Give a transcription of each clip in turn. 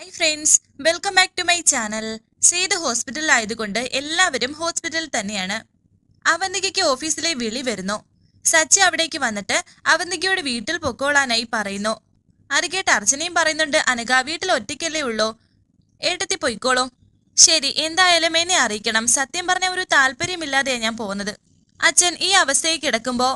Hi friends welcome back to my channel Seth hospital ആയതുകൊണ്ട് എല്ലാവരും ഹോസ്പിറ്റലിൽ തന്നെയാണ്. അവന്തികയ്ക്ക് ഓഫീസിലെ വിളി വരുന്നു. സച്ചി അവിടേക്ക് വന്നിട്ട് അവന്തികയോട് വീട്ടിൽ പൊക്കോളാനായി പറയുന്നു. അത് കേട്ട് അർച്ചനയും പറയുന്നുണ്ട് അനഘ വീട്ടിൽ ഒറ്റയ്ക്കല്ലേ ഉള്ളൂ. ഏട്ടത്തി പൊയ്ക്കോളൂ. ശരി എന്തായാലും എന്നെ അറിയിക്കണം. സത്യം പറഞ്ഞ ഒരു താല്പര്യമില്ലാതെയാണ് ഞാൻ പോകുന്നത്. അച്ഛൻ ഈ അവസ്ഥയിൽ കിടക്കുമ്പോൾ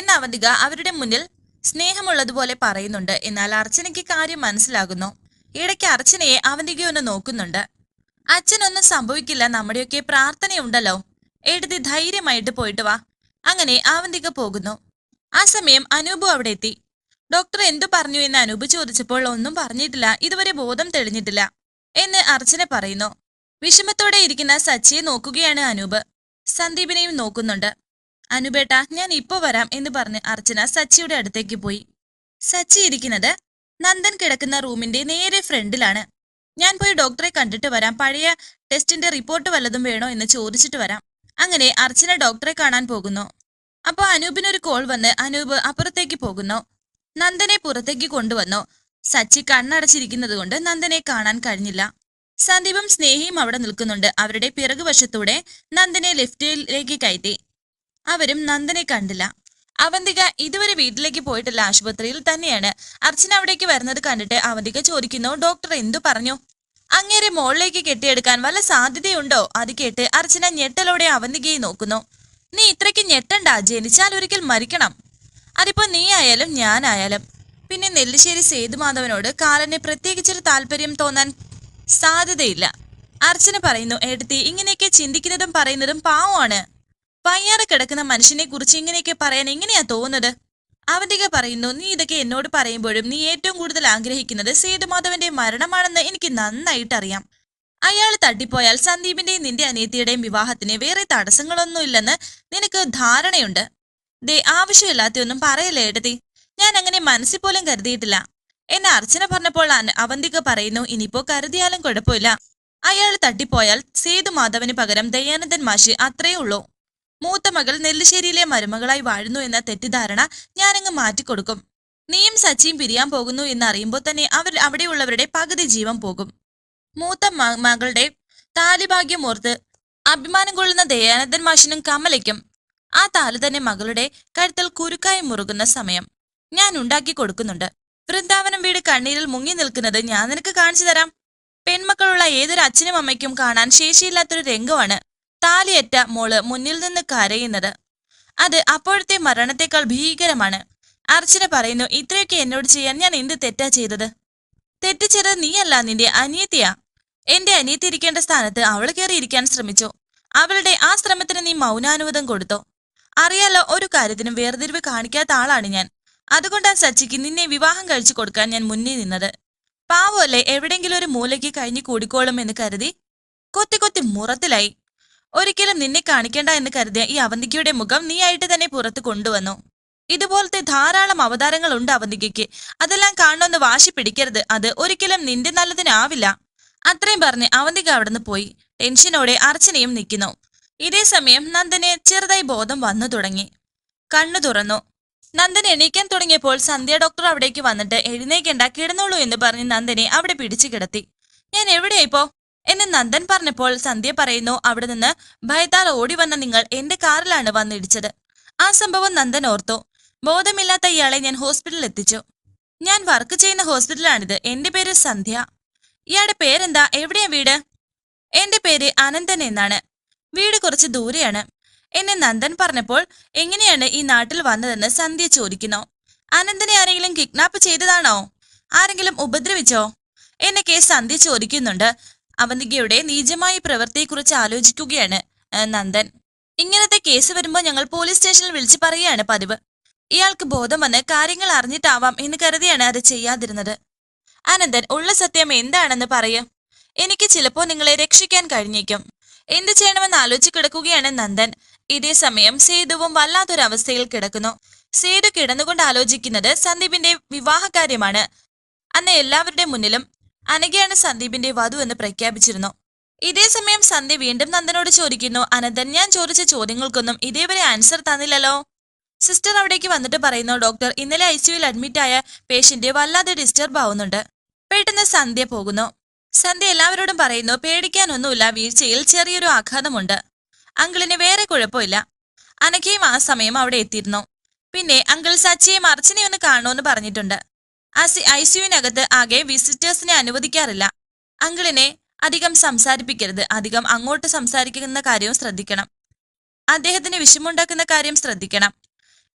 എന്ന അവന്തിക അവരുടെ മുന്നിൽ സ്നേഹമുള്ളതുപോലെ പറയുന്നുണ്ട്. എന്നാൽ അർച്ചനയ്ക്ക് കാര്യം മനസ്സിലാകുന്നു. ഇടയ്ക്ക് അർച്ചനയെ അവന്തിക ഒന്ന് നോക്കുന്നുണ്ട്. അച്ഛനൊന്നും സംഭവിക്കില്ല നമ്മുടെയൊക്കെ പ്രാർത്ഥനയുണ്ടല്ലോ. എഴുതി ധൈര്യമായിട്ട് പോയിട്ട് വാ. അങ്ങനെ അവന്തിക പോകുന്നു. ആ സമയം അനൂപ് അവിടെ എത്തി. ഡോക്ടർ എന്തു പറഞ്ഞു എന്ന് അനൂപ് ചോദിച്ചപ്പോൾ ഒന്നും പറഞ്ഞിട്ടില്ല ഇതുവരെ ബോധം തെളിഞ്ഞിട്ടില്ല എന്ന് അർച്ചന പറയുന്നു. വിഷമത്തോടെ ഇരിക്കുന്ന സച്ചിയെ നോക്കുകയാണ് അനൂപ്. സന്ദീപിനെയും നോക്കുന്നുണ്ട്. അനുപേട്ട ഞാൻ ഇപ്പോ വരാം എന്ന് പറഞ്ഞ് അർച്ചന സച്ചിയുടെ അടുത്തേക്ക് പോയി. സച്ചി ഇരിക്കുന്നത് നന്ദൻ കിടക്കുന്ന റൂമിന്റെ നേരെ ഫ്രണ്ടിലാണ്. ഞാൻ പോയി ഡോക്ടറെ കണ്ടിട്ട് വരാം. പഴയ ടെസ്റ്റിന്റെ റിപ്പോർട്ട് വല്ലതും വേണോ എന്ന് ചോദിച്ചിട്ട് വരാം. അങ്ങനെ അർച്ചന ഡോക്ടറെ കാണാൻ പോകുന്നു. അപ്പൊ അനൂപിനൊരു കോൾ വന്ന് അനൂപ് അപ്പുറത്തേക്ക് പോകുന്നു. നന്ദനെ പുറത്തേക്ക് കൊണ്ടുവന്നു. സച്ചി കണ്ണടച്ചിരിക്കുന്നത് കൊണ്ട് നന്ദനെ കാണാൻ കഴിഞ്ഞില്ല. സന്ദീപും സ്നേഹിയും അവിടെ നിൽക്കുന്നുണ്ട്. അവരുടെ പിറകുവശത്തൂടെ നന്ദനെ ലിഫ്റ്റിലേക്ക് കയറ്റി. അവരും നന്ദനെ കണ്ടില്ല. അവന്തിക ഇതുവരെ വീട്ടിലേക്ക് പോയിട്ടില്ല. ആശുപത്രിയിൽ തന്നെയാണ്. അർച്ചന അവിടേക്ക് വരുന്നത് കണ്ടിട്ട് അവന്തിക ചോദിക്കുന്നു ഡോക്ടർ എന്തു പറഞ്ഞു? അങ്ങേരെ മോളിലേക്ക് കെട്ടിയെടുക്കാൻ വല്ല സാധ്യതയുണ്ടോ? അത് കേട്ട് അർച്ചന ഞെട്ടലോടെ അവന്തികയെ നോക്കുന്നു. നീ ഇത്രയ്ക്ക് ഞെട്ടണ്ട. ജനിച്ചാൽ ഒരിക്കൽ മരിക്കണം. അതിപ്പോ നീ ആയാലും ഞാനായാലും പിന്നെ നെല്ലിശ്ശേരി സേതുമാധവനോട് കാലന് പ്രത്യേകിച്ചൊരു താല്പര്യം തോന്നാൻ സാധ്യതയില്ല. അർച്ചന പറയുന്നു എടുത്തി ഇങ്ങനെയൊക്കെ ചിന്തിക്കുന്നതും പറയുന്നതും പാവമാണ്. വയ്യാതെ കിടക്കുന്ന മനുഷ്യനെ കുറിച്ച് ഇങ്ങനെയൊക്കെ പറയാൻ എങ്ങനെയാ തോന്നുന്നത്? അവന്തിക പറയുന്നു നീ ഇതൊക്കെ എന്നോട് പറയുമ്പോഴും നീ ഏറ്റവും കൂടുതൽ ആഗ്രഹിക്കുന്നത് സേതുമാധവന്റെ മരണമാണെന്ന് എനിക്ക് നന്നായിട്ട് അറിയാം അയാൾ തട്ടിപ്പോയാൽ സന്ദീപിന്റെയും നിന്റെ അനിയത്തിയുടെയും വിവാഹത്തിന് വേറെ തടസ്സങ്ങളൊന്നുമില്ലെന്ന് നിനക്ക് ധാരണയുണ്ട്. ദേ ആവശ്യമില്ലാത്തൊന്നും പറയല്ലേ ഏട്ടത്തി. ഞാൻ അങ്ങനെ മനസ്സിൽ പോലും കരുതിയിട്ടില്ല. എന്നെ അർച്ചന പറഞ്ഞപ്പോൾ അവന്തിക പറയുന്നു ഇനിയിപ്പോ കരുതിയാലും കുഴപ്പമില്ല. അയാൾ തട്ടിപ്പോയാൽ സേതുമാധവന് പകരം ദയാനന്ദൻ മാഷി അത്രയേ ഉള്ളൂ. മൂത്ത മകൾ നെല്ലിശ്ശേരിയിലെ മരുമകളായി വാഴുന്നു എന്ന തെറ്റിദ്ധാരണ ഞാനങ്ങ് മാറ്റിക്കൊടുക്കും. നീയും സച്ചിയും പിരിയാൻ പോകുന്നു എന്ന് അറിയുമ്പോൾ തന്നെ അവർ അവിടെയുള്ളവരുടെ പകുതി ജീവൻ പോകും. മൂത്ത മകളുടെ താലിഭാഗ്യം ഓർത്ത് അഭിമാനം കൊള്ളുന്ന ദയാനന്ദൻ മാഷിനും കമലയ്ക്കും ആ താൽ തന്നെ മകളുടെ കഴുത്തിൽ കുരുക്കായി മുറുകുന്ന സമയം ഞാൻ ഉണ്ടാക്കി കൊടുക്കുന്നുണ്ട്. വൃന്ദാവനം വീട് കണ്ണീരിൽ മുങ്ങി നിൽക്കുന്നത് ഞാൻ നിനക്ക് കാണിച്ചു തരാം. പെൺമക്കളുള്ള ഏതൊരു അച്ഛനും അമ്മയ്ക്കും കാണാൻ ശേഷിയില്ലാത്തൊരു രംഗമാണ് താലിയറ്റ മോൾ മുന്നിൽ നിന്ന് കരയുന്നത്. അത് അപ്പോഴത്തെ മരണത്തെക്കാൾ ഭീകരമാണ്. അർച്ചന പറയുന്നു ഇത്രയൊക്കെ എന്നോട് ചെയ്യാൻ ഞാൻ എന്ത് തെറ്റാ ചെയ്തത്? തെറ്റ് ചെയ്തത് നീയല്ല നിന്റെ അനിയത്തിയാ. എന്റെ അനിയത്തി ഇരിക്കേണ്ട സ്ഥാനത്ത് അവൾ കയറി ഇരിക്കാൻ ശ്രമിച്ചു. അവളുടെ ആ ശ്രമത്തിന് നീ മൗനാനുവാദം കൊടുത്തു? അറിയാലോ ഒരു കാര്യത്തിനും വേർതിരിവ് കാണിക്കാത്ത ആളാണ് ഞാൻ. അതുകൊണ്ടാണ് സച്ചിക്ക് നിന്നെ വിവാഹം കഴിച്ചു കൊടുക്കാൻ ഞാൻ മുന്നിൽ നിന്നത്. പാവമല്ലേ എവിടെങ്കിലും ഒരു മൂലയ്ക്ക് കഴിഞ്ഞു കൂടിക്കോളും എന്ന് കരുതി? കൊത്തി കൊത്തി മുറത്തിലായി. ഒരിക്കലും നിന്നെ കാണിക്കേണ്ട എന്ന് കരുതിയ ഈ അവന്തികയുടെ മുഖം നീയായിട്ട് തന്നെ പുറത്ത് കൊണ്ടുവന്നു. ഇതുപോലത്തെ ധാരാളം അവതാരങ്ങൾ ഉണ്ട് അവന്തികയ്ക്ക്. അതെല്ലാം കാണണമെന്ന് വാശി പിടിക്കരുത്. അത് ഒരിക്കലും നിന്റെ നല്ലതിനാവില്ല. അത്രയും പറഞ്ഞ് അവന്തിക അവിടുന്ന് പോയി. ടെൻഷനോടെ അർച്ചനയും നിൽക്കുന്നു ഇതേ സമയം നന്ദന് ചെറുതായി ബോധം വന്നു തുടങ്ങി. കണ്ണു തുറന്നു. നന്ദൻ എണീക്കാൻ തുടങ്ങിയപ്പോൾ സന്ധ്യ ഡോക്ടർ അവിടേക്ക് വന്നിട്ട് എഴുന്നേക്കേണ്ട കിടന്നോളൂ എന്ന് പറഞ്ഞ് നന്ദനെ അവിടെ പിടിച്ചു കിടത്തി. ഞാൻ എവിടെയാ ഇപ്പോ എന്ന് നന്ദൻ പറഞ്ഞപ്പോൾ സന്ധ്യ പറയുന്നു അവിടെ നിന്ന് ഭയത്താൽ ഓടി വന്ന നിങ്ങൾ എന്റെ കാറിലാണ് വന്നിടിച്ചത്. ആ സംഭവം നന്ദൻ ഓർത്തു. ബോധമില്ലാത്ത ഇയാളെ ഞാൻ ഹോസ്പിറ്റലിൽ എത്തിച്ചു. ഞാൻ വർക്ക് ചെയ്യുന്ന ഹോസ്പിറ്റലാണിത്. എന്റെ പേര് സന്ധ്യ. ഇയാളുടെ പേരെന്താ? എവിടെയാ വീട്? എന്റെ പേര് അനന്തൻ എന്നാണ്. വീട് കുറച്ച് ദൂരെയാണ്. എന്നെ നന്ദൻ പറഞ്ഞപ്പോൾ എങ്ങനെയാണ് ഈ നാട്ടിൽ വന്നതെന്ന് സന്ധ്യ ചോദിക്കുന്നു. അനന്തനെ ആരെങ്കിലും കിഡ്നാപ്പ് ചെയ്തതാണോ? ആരെങ്കിലും ഉപദ്രവിച്ചോ? എന്നൊക്കെ സന്ധ്യ ചോദിക്കുന്നുണ്ട്. അവന്തികയുടെ നീചമായ പ്രവൃത്തിയെക്കുറിച്ച് ആലോചിക്കുകയാണ് നന്ദൻ. ഇങ്ങനത്തെ കേസ് വരുമ്പോൾ ഞങ്ങൾ പോലീസ് സ്റ്റേഷനിൽ വിളിച്ചു പറയുകയാണ് പതിവ്. ഇയാൾക്ക് ബോധം വന്ന് കാര്യങ്ങൾ അറിഞ്ഞിട്ടാവാം എന്ന് കരുതിയാണ് അത് ചെയ്യാതിരുന്നത്. അനന്തൻ ഉള്ള സത്യം എന്താണെന്ന് പറയൂ. എനിക്ക് ചിലപ്പോൾ നിങ്ങളെ രക്ഷിക്കാൻ കഴിഞ്ഞേക്കും. എന്ത് ചെയ്യണമെന്ന് ആലോചിച്ച് കിടക്കുകയാണ് നന്ദൻ. ഇതേ സമയം സേതുവും വല്ലാത്തൊരവസ്ഥയിൽ കിടക്കുന്നു. സേതു കിടന്നുകൊണ്ട് ആലോചിക്കുന്നത് സന്ദീപിന്റെ വിവാഹകാര്യമാണ്. അന്ന് എല്ലാവരുടെ മുന്നിലും അനഘയാണ് സന്ദീപിന്റെ വധു എന്ന് പ്രഖ്യാപിച്ചിരുന്നു. ഇതേ സമയം സന്ധ്യ വീണ്ടും നന്ദനോട് ചോദിക്കുന്നു അനന്തൻ ഞാൻ ചോദിച്ച ചോദ്യങ്ങൾക്കൊന്നും ഇതേവരെ ആൻസർ തന്നില്ലല്ലോ? സിസ്റ്റർ അവിടേക്ക് വന്നിട്ട് പറയുന്നു ഡോക്ടർ ഇന്നലെ ഐ സിയുയിൽ അഡ്മിറ്റായ പേഷ്യന്റ് വല്ലാതെ ഡിസ്റ്റർബ് ആവുന്നുണ്ട്. പെട്ടെന്ന് സന്ധ്യ പോകുന്നു. സന്ധ്യ എല്ലാവരോടും പറയുന്നു പേടിക്കാനൊന്നുമില്ല വീഴ്ചയിൽ ചെറിയൊരു ആഘാതമുണ്ട്. അങ്കിളിന് വേറെ കുഴപ്പമില്ല. അനഘയും ആ സമയം അവിടെ എത്തിയിരുന്നു. പിന്നെ അങ്കിൾ സച്ചിയെ മറിച്ചിനെ ഒന്ന് കാണുമെന്ന് പറഞ്ഞിട്ടുണ്ട്. ഐ സിയുവിനകത്ത് ആകെ വിസിറ്റേഴ്സിനെ അനുവദിക്കാറില്ല. അങ്കിളിനെ അധികം സംസാരിപ്പിക്കരുത്. അധികം അങ്ങോട്ട് സംസാരിക്കുന്ന കാര്യവും ശ്രദ്ധിക്കണം. അദ്ദേഹത്തിന് വിഷമുണ്ടാക്കുന്ന കാര്യം ശ്രദ്ധിക്കണം.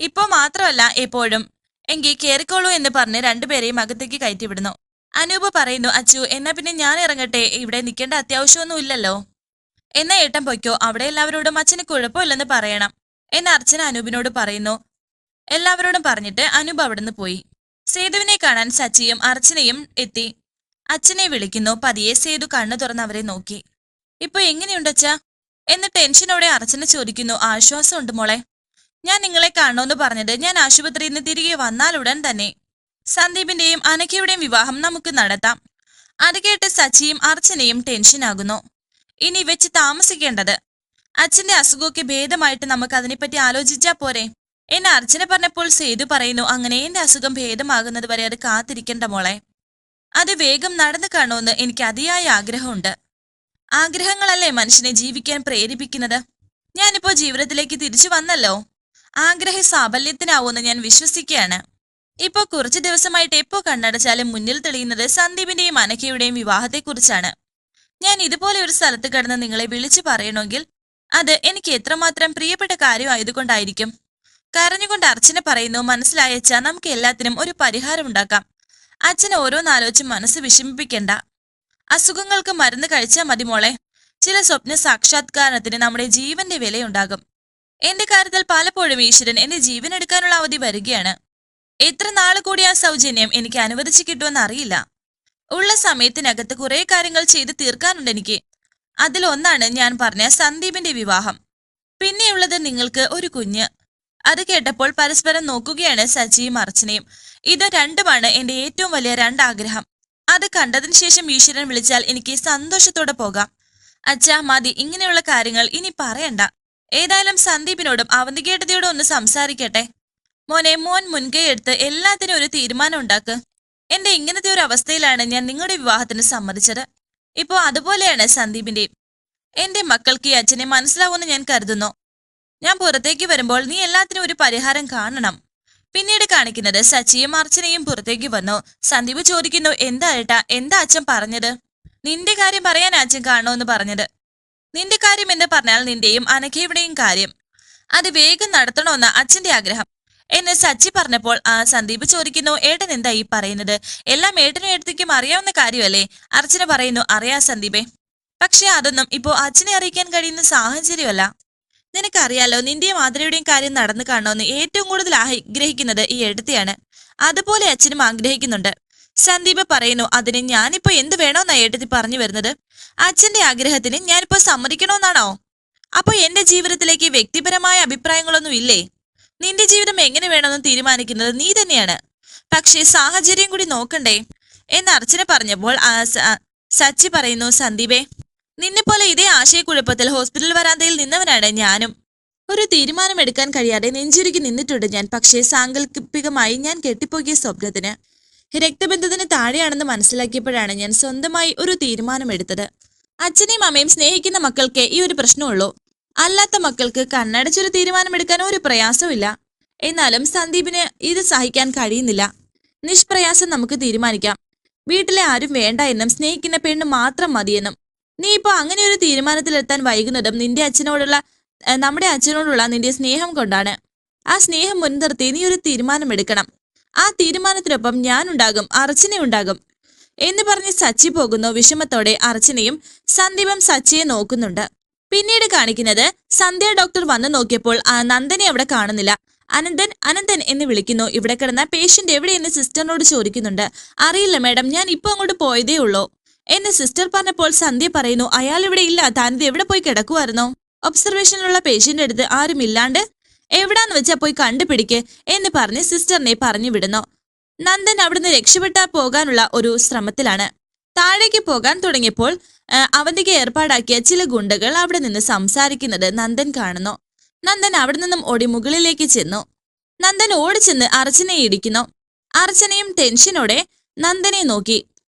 ഇപ്പോ മാത്രമല്ല എപ്പോഴും എങ്കിൽ കയറിക്കോളൂ എന്ന് പറഞ്ഞ് രണ്ടുപേരെയും അകത്തേക്ക് കയറ്റിവിടുന്നു. അനൂപ് പറയുന്നു അച്ചു എന്നാ പിന്നെ ഞാൻ ഇറങ്ങട്ടെ? ഇവിടെ നിൽക്കേണ്ട അത്യാവശ്യമൊന്നും ഇല്ലല്ലോ. എന്നാ ഏട്ടൻ പൊയ്ക്കോ? അവിടെ എല്ലാവരോടും അച്ഛന് കുഴപ്പമില്ലെന്ന് പറയണം. എന്ന് അർച്ചന അനൂപിനോട് പറയുന്നു. എല്ലാവരോടും പറഞ്ഞിട്ട് അനൂപ് അവിടുന്ന് പോയി. സേതുവിനെ കാണാൻ സച്ചിയും അർച്ചനയും എത്തി. അച്ഛനെ വിളിക്കുന്നു. പതിയെ സേതു കണ്ണു തുറന്ന് അവരെ നോക്കി. ഇപ്പൊ എങ്ങനെയുണ്ടച്ച എന്ന് ടെൻഷനോടെ അർച്ചന ചോദിക്കുന്നു. ആശ്വാസമുണ്ട് മോളെ. ഞാൻ നിങ്ങളെ കാണണമെന്ന് പറഞ്ഞത് ഞാൻ ആശുപത്രിയിൽ നിന്ന് തിരികെ വന്നാലുടൻ തന്നെ. സന്ദീപിന്റെയും അനഖയുടെയും വിവാഹം നമുക്ക് നടത്താം. അത് കേട്ട് സച്ചിയും അർച്ചനയും ടെൻഷനാകുന്നു. ഇനി വെച്ച് താമസിക്കേണ്ടത്? അച്ഛന്റെ അസുഖമൊക്കെ ഭേദമായിട്ട് നമുക്ക് അതിനെപ്പറ്റി ആലോചിച്ചാ പോരെ. എന്നെ അർച്ചന പറഞ്ഞപ്പോൾ സേതു പറയുന്നു അങ്ങനെ എന്റെ അസുഖം ഭേദമാകുന്നത് വരെ അത് കാത്തിരിക്കണ്ട മോളെ. അത് വേഗം നടന്നു കാണുമെന്ന് എനിക്ക് അതിയായ ആഗ്രഹമുണ്ട്. ആഗ്രഹങ്ങളല്ലേ മനുഷ്യനെ ജീവിക്കാൻ പ്രേരിപ്പിക്കുന്നത്? ഞാനിപ്പോ ജീവിതത്തിലേക്ക് തിരിച്ചു വന്നല്ലോ. ആഗ്രഹ സാഫല്യത്തിനാവുമെന്ന് ഞാൻ വിശ്വസിക്കുകയാണ്. ഇപ്പോ കുറച്ചു ദിവസമായിട്ട് എപ്പോ കണ്ണടച്ചാലും മുന്നിൽ തെളിയുന്നത് സന്ദീപിന്റെയും അനക്കയുടെയും വിവാഹത്തെക്കുറിച്ചാണ്. ഞാൻ ഇതുപോലെ ഒരു സ്ഥലത്ത് കിടന്ന് നിങ്ങളെ വിളിച്ചു പറയണമെങ്കിൽ അത് എനിക്ക് എത്രമാത്രം പ്രിയപ്പെട്ട കാര്യമായതുകൊണ്ടായിരിക്കും. കരഞ്ഞുകൊണ്ട് അർച്ചന പറയുന്നു മനസ്സിലായച്ച നമുക്ക് എല്ലാത്തിനും ഒരു പരിഹാരം ഉണ്ടാക്കാം. അച്ഛനെ ഓരോന്നാലോചിച്ച് മനസ്സ് വിഷമിപ്പിക്കണ്ട. അസുഖങ്ങൾക്ക് മരുന്ന് കഴിച്ചാൽ മതി മോളെ. ചില സ്വപ്ന സാക്ഷാത്കാരത്തിന് നമ്മുടെ ജീവന്റെ വിലയുണ്ടാകും. എന്റെ കാര്യത്തിൽ പലപ്പോഴും ഈശ്വരൻ എന്റെ ജീവൻ എടുക്കാനുള്ള അവധി വരികയാണ്. എത്ര നാൾ കൂടി ആ സൗജന്യം എനിക്ക് അനുവദിച്ചു കിട്ടുമെന്ന് അറിയില്ല. ഉള്ള സമയത്തിനകത്ത് കുറെ കാര്യങ്ങൾ ചെയ്ത് തീർക്കാനുണ്ട് എനിക്ക്. അതിലൊന്നാണ് ഞാൻ പറഞ്ഞ സന്ദീപിന്റെ വിവാഹം. പിന്നെയുള്ളത് നിങ്ങൾക്ക് ഒരു കുഞ്ഞ്. അത് കേട്ടപ്പോൾ പരസ്പരം നോക്കുകയാണ് സജിയും അർച്ചനയും. ഇത് രണ്ടുമാണ് എന്റെ ഏറ്റവും വലിയ രണ്ടാഗ്രഹം. അത് കണ്ടതിന് ശേഷം ഈശ്വരൻ വിളിച്ചാൽ എനിക്ക് സന്തോഷത്തോടെ പോകാം. അച്ഛാ മതി. ഇങ്ങനെയുള്ള കാര്യങ്ങൾ ഇനി പറയണ്ട. ഏതായാലും സന്ദീപിനോടും അവന്തികേട്ടതയോടും ഒന്ന് സംസാരിക്കട്ടെ. മോനെ മോൻ മുൻകൈ എടുത്ത് എല്ലാത്തിനും ഒരു തീരുമാനം ഉണ്ടാക്ക്. എന്റെ ഇങ്ങനത്തെ ഒരു അവസ്ഥയിലാണ് ഞാൻ നിങ്ങളുടെ വിവാഹത്തിന് സമ്മതിച്ചത്. ഇപ്പോ അതുപോലെയാണ് സന്ദീപിന്റെയും എന്റെ മക്കൾക്ക് ഈ അച്ഛനെ മനസ്സിലാവുമെന്ന് ഞാൻ കരുതുന്നു. ഞാൻ പുറത്തേക്ക് വരുമ്പോൾ നീ എല്ലാത്തിനും ഒരു പരിഹാരം കാണണം. പിന്നീട് കാണിക്കുന്നത് സച്ചിയും അർച്ചനയും പുറത്തേക്ക് വന്നു. സന്ദീപ് ചോദിക്കുന്നു എന്താ ഏട്ടാ എന്താ അച്ഛൻ പറഞ്ഞത്? നിന്റെ കാര്യം പറയാൻ അച്ഛൻ കാണണമെന്ന് പറഞ്ഞത്. നിന്റെ കാര്യം എന്ന് പറഞ്ഞാൽ നിന്റെയും അനഘയുടെയും കാര്യം. അത് വേഗം നടത്തണമെന്ന അച്ഛന്റെ ആഗ്രഹം. എന്ന് സച്ചി പറഞ്ഞപ്പോൾ ആ സന്ദീപ് ചോദിക്കുന്നു ഏട്ടൻ എന്താ ഈ പറയുന്നത്? എല്ലാം ഏട്ടനും ഏട്ടത്തേക്കും അറിയാവുന്ന കാര്യമല്ലേ? അർച്ചന പറയുന്നു അറിയാ സന്ദീപേ. പക്ഷെ അതൊന്നും ഇപ്പോ അച്ഛനെ അറിയിക്കാൻ കഴിയുന്ന സാഹചര്യമല്ല. നിനക്കറിയാലോ നിന്റെയും മാതൃയുടെയും കാര്യം നടന്നു കാണണമെന്ന് ഏറ്റവും കൂടുതൽ ആഗ്രഹിക്കുന്നത് ഈ എഴുത്തിയാണ് അതുപോലെ അച്ഛനും ആഗ്രഹിക്കുന്നുണ്ട്. സന്ദീപ് പറയുന്നു അതിന് ഞാനിപ്പോ എന്ത് വേണോന്നാ ഏട്ടത്തി പറഞ്ഞു വരുന്നത്? അച്ഛന്റെ ആഗ്രഹത്തിന് ഞാനിപ്പോ സമ്മതിക്കണോന്നാണോ അപ്പൊ എന്റെ ജീവിതത്തിലേക്ക് വ്യക്തിപരമായ അഭിപ്രായങ്ങളൊന്നും ഇല്ലേ? നിന്റെ ജീവിതം എങ്ങനെ വേണമെന്ന് തീരുമാനിക്കുന്നത് നീ തന്നെയാണ്. പക്ഷേ സാഹചര്യം കൂടി നോക്കണ്ടേ? എന്ന് അർച്ചന പറഞ്ഞപ്പോൾ സച്ചി പറയുന്നു സന്ദീപേ നിന്നെ പോലെ ഇതേ ആശയക്കുഴപ്പത്തിൽ ഹോസ്പിറ്റൽ വരാന്തയിൽ നിന്നവനാണ് ഞാനും. ഒരു തീരുമാനമെടുക്കാൻ കഴിയാതെ നെഞ്ചുരുക്കി നിന്നിട്ടുണ്ട് ഞാൻ. പക്ഷേ സാങ്കല്പികമായി ഞാൻ കെട്ടിപ്പോകിയ സ്വപ്നത്തിന് രക്തബന്ധത്തിന് താഴെയാണെന്ന് മനസ്സിലാക്കിയപ്പോഴാണ് ഞാൻ സ്വന്തമായി ഒരു തീരുമാനമെടുത്തത്. അച്ഛനെയും അമ്മയും സ്നേഹിക്കുന്ന മക്കൾക്ക് ഈ ഒരു പ്രശ്നമുള്ളൂ. അല്ലാത്ത മക്കൾക്ക് കണ്ണടച്ചൊരു തീരുമാനമെടുക്കാൻ ഒരു പ്രയാസമില്ല എന്നാലും സന്ദീപിന് ഇത് സഹിക്കാൻ കഴിയുന്നില്ല. നിഷ്പ്രയാസം നമുക്ക് തീരുമാനിക്കാം. വീട്ടിലെ ആരും വേണ്ട എന്നും സ്നേഹിക്കുന്ന പെണ്ണ് മാത്രം മതിയെന്നും നീ ഇപ്പൊ അങ്ങനെ ഒരു തീരുമാനത്തിലെത്താൻ വൈകുന്നതും നിന്റെ അച്ഛനോടുള്ള നമ്മുടെ അച്ഛനോടുള്ള നിന്റെ സ്നേഹം കൊണ്ടാണ്. ആ സ്നേഹം മുൻനിർത്തി നീ ഒരു തീരുമാനമെടുക്കണം. ആ തീരുമാനത്തിനൊപ്പം ഞാനുണ്ടാകും അർച്ചനയുണ്ടാകും. എന്ന് പറഞ്ഞ് സച്ചി പോകുന്നു. വിഷമത്തോടെ അർച്ചനയും സന്ദീപം സച്ചിയെ നോക്കുന്നുണ്ട്. പിന്നീട് കാണിക്കുന്നത് സന്ധ്യ ഡോക്ടർ വന്നു നോക്കിയപ്പോൾ നന്ദനെ അവിടെ കാണുന്നില്ല. അനന്തൻ അനന്തൻ എന്ന് വിളിക്കുന്നു. ഇവിടെ കിടന്ന പേഷ്യന്റ് എവിടെയെന്ന് സിസ്റ്ററിനോട് ചോദിക്കുന്നുണ്ട്. അറിയില്ല മാഡം ഞാൻ ഇപ്പൊ അങ്ങോട്ട് പോയതേ ഉള്ളൂ. എന്ന് സിസ്റ്റർ പറഞ്ഞപ്പോൾ സന്ധ്യ പറയുന്നു അയാൾ ഇവിടെ ഇല്ല താനിത് എവിടെ പോയി കിടക്കുമായിരുന്നോ ഒബ്സർവേഷനിലുള്ള പേഷ്യന്റ് അടുത്ത് ആരും ഇല്ലാണ്ട് എവിടാന്ന് വെച്ചാ പോയി കണ്ടുപിടിക്ക് എന്ന് പറഞ്ഞ് സിസ്റ്ററിനെ പറഞ്ഞു വിടുന്നു. നന്ദൻ അവിടുന്ന് രക്ഷപ്പെട്ടാ പോകാനുള്ള ഒരു ശ്രമത്തിലാണ്. താഴേക്ക് പോകാൻ തുടങ്ങിയപ്പോൾ അവന്തിക്ക് ഏർപ്പാടാക്കിയ ചില ഗുണ്ടകൾ അവിടെ നിന്ന് സംസാരിക്കുന്നത് നന്ദൻ കാണുന്നു. നന്ദൻ അവിടെ നിന്നും ഓടി മുകളിലേക്ക് ചെന്നു. നന്ദൻ ഓടിച്ചെന്ന് അർച്ചനയെ ഇടിക്കുന്നു. അർച്ചനയും ടെൻഷനോടെ നന്ദനെ നോക്കി.